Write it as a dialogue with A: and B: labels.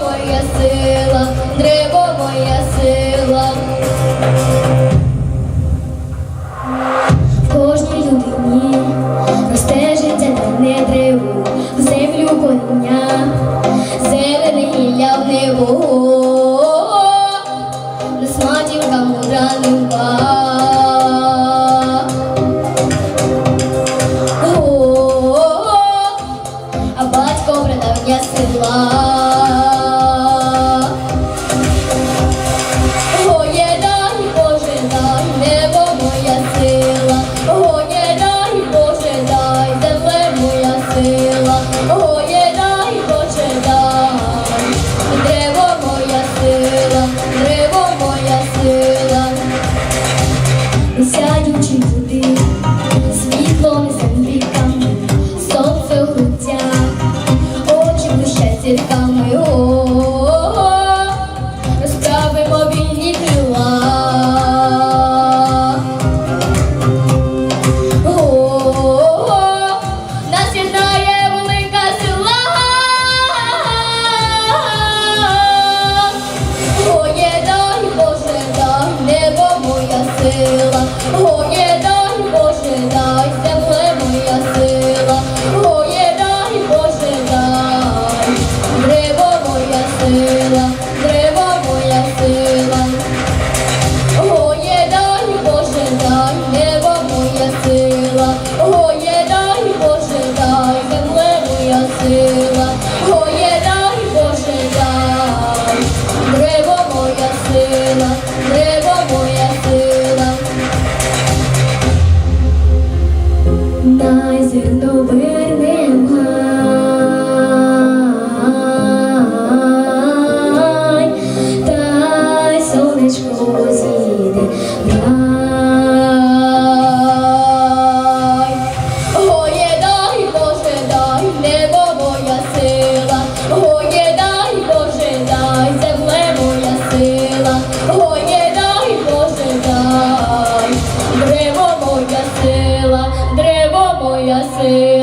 A: моя сила, древо моя сила. В кожній людині росте життя не древу, в землю коріння, зелене гілля небо, нас матінка мудра нема. Батько продав села. Сонце в грудях, очі блищать зірками. Найзерновий você.